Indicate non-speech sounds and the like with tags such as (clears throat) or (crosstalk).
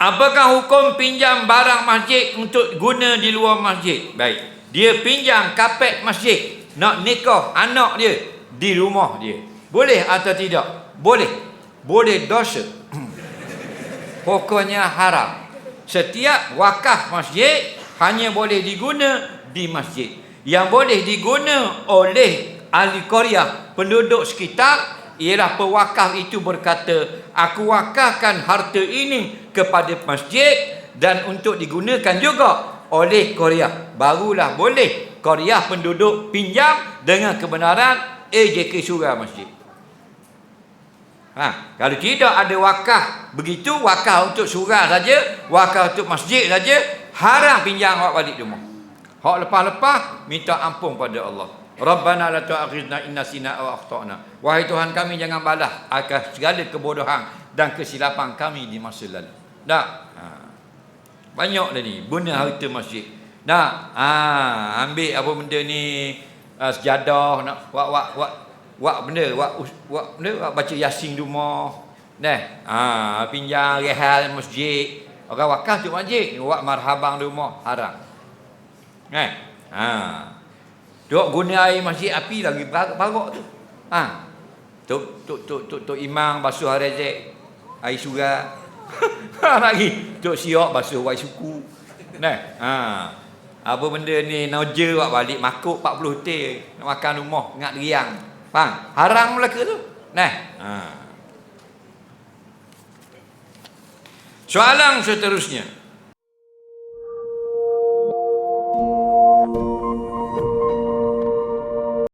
Apakah hukum pinjam barang masjid untuk guna di luar masjid? Baik. Dia pinjam kapet masjid. Nak nikah anak dia di rumah dia. Boleh atau tidak? Boleh. Boleh dosa. (clears throat) Pokoknya haram. Setiap wakaf masjid hanya boleh diguna di masjid. Yang boleh diguna oleh ahli Korea, penduduk sekitar ialah pewakaf itu berkata, aku wakafkan harta ini kepada masjid dan untuk digunakan juga oleh Korea. Barulah boleh Korea penduduk pinjam dengan kebenaran AJK Surah Masjid. Ha, kalau tidak ada wakaf begitu wakaf untuk surah saja, wakaf untuk masjid saja, haram pinjam awak balik rumah. Hak lepas-lepas minta ampun pada Allah. Rabbana la tu'akhidna in nasina aw akhtana. Wahai Tuhan kami jangan balas akan segala kebodohan dan kesilapan kami di masa lalu. Dah. Ha. Banyak dah ni guna harta masjid. Dah. Ha, ambil apa benda ni uh, sejadah nak wak wak wak wak benda wak wak benda wak baca yasin rumah. Nah, ha, pinjam rehal masjid. Orang wakaf tu masjid, wak marhabang rumah haram. Kan? Ha. Duk guna air masjid api lagi parok tu. Ha. Tok tok tok tok tok imam basuh rezek air surah. (laughs) Ha, lagi tok siok basuh wai suku. Nah. Ha. Apa benda ni noja buat balik makuk 40 teh nak makan rumah ingat riang. Faham? Haram Melaka tu. Nah. Ha. Soalan seterusnya.